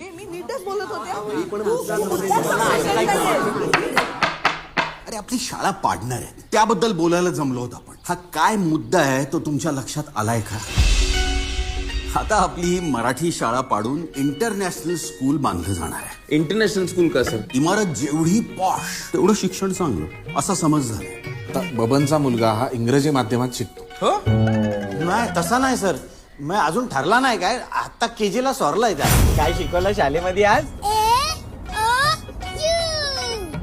हे मी नीटच बोलत होते. अरे आपली शाळा पाडणार आहे. त्याबद्दल बोलायला जमलो होतो आपण. हा काय मुद्दा आहे तो तुमच्या लक्षात आलाय का? आता आपली ही मराठी शाळा पाडून इंटरनॅशनल स्कूल बांधलं जाणार आहे. इंटरनॅशनल स्कूल का सर? इमारत जेवढी पॉश तेवढं शिक्षण चांगलं. असा समज आता बबनचा मुलगा हा इंग्रजी माध्यमात शिकतो. नाही तसा नाही सर. मग अजून ठरला नाही काय. आता केजी ला सोरलाय त्या काय शिकवलं शाळेमध्ये आज?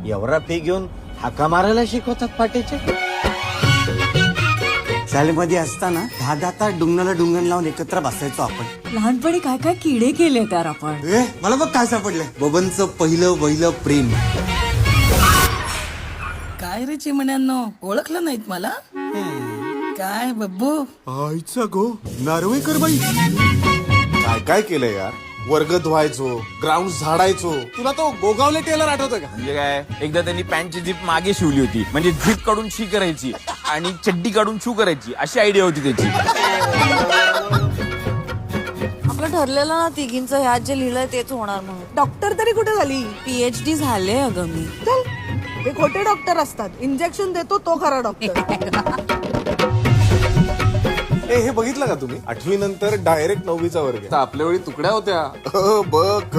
एवढा फी घेऊन हाका मारायला शिकवतात पाटीचे शाळेमध्ये असताना दहा दहा तास डुंगणाला डुंगण लावून एकत्र बसायचो आपण. लहानपणी काय काय किडे केले तर आपण? ए मला बघ काय सापडलंय. बबनचं पहिलं वहिलं प्रेम. काय रे चिमण्यांनो? ओळखलं नाहीत मला? काय बब्बू? आईचा गो नार्वेकर बाई. काय काय केलंय यार? वर्ग धुवायचो ग्राउंड झाडायचो. तुला तो गोगावले टेलर आठवतोय का? म्हणजे काय एकदा त्यांनी पॅन्टची झीप मागे शिवली होती. म्हणजे झीप काढून शी करायची आणि चड्डी काढून शू करायची. अशी आयडिया होती त्याची. आपलं ठरलेलं ना तिघींचं ह्यात जे लिहिलंय तेच होणार म्हणून. डॉक्टर तरी कुठे झाली? पीएचडी झाले अगं मी. चल हे खोटे डॉक्टर असतात. इंजेक्शन देतो तो खरा डॉक्टर ए हे बघितलं का तुम्ही? आठवी नंतर डायरेक्ट नववीचा वर्ग आहे. आता आपल्या वेळी तुकड्या होत्या. अ, ब क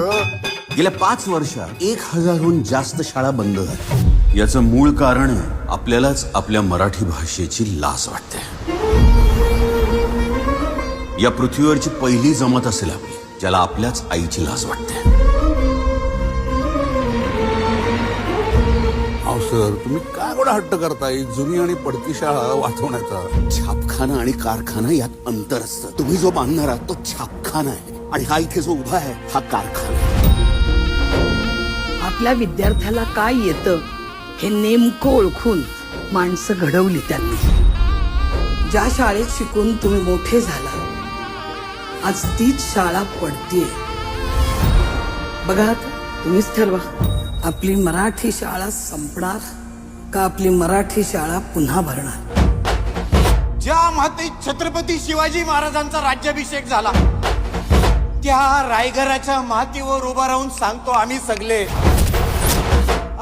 गेल्या पाच वर्षात एक हजारहून जास्त शाळा बंद झाल्या. याचं मूळ कारण आपल्यालाच आपल्या मराठी भाषेची लाज वाटते. या पृथ्वीवरची पहिली जमत असेल आपली ज्याला आपल्याच आईची लाज वाटते. सर तुम्ही काय एवढा हट्ट करताय? जुनी आणि पडकी शाळा वाचवण्याचा. छापखाना आणि कारखाना यात अंतर असतं. तुम्ही जो बांधणार आहात तो छापखाना आहे. आणि हा इथे जो उभा आहे हा कारखाना आहे. आपल्या विद्यार्थ्याला काय येतं हे नेमकं ओळखून माणसं घडवली त्यांनी. ज्या शाळेत शिकून तुम्ही मोठे झाला आज तीच शाळा पडतीये. बघा आता, तुम्हीच ठरवा. आपली मराठी शाळा संपणार का आपली मराठी शाळा पुन्हा भरणार? ज्या मातीत छत्रपती शिवाजी महाराजांचा राज्याभिषेक झाला त्या रायगडाच्या मातीवर उभा राहून सांगतो आम्ही सगळे.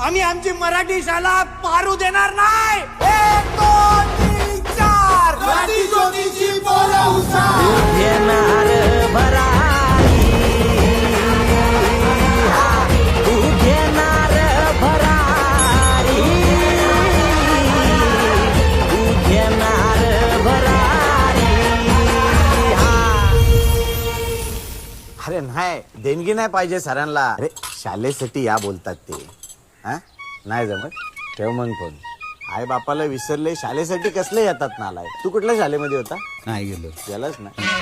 आम्ही आमची मराठी शाळा पारू देणार नाही. अरे नाही देणगी नाही पाहिजे सरांना. अरे शालेसाठी या बोलतात ते. हा? नाही जमत. ठेव मग फोन. आई बापाला विसरले शालेसाठी कसले येतात नालाय? तू कुठल्या शालेमध्ये होता? नाही गेलो. गेलाच नाही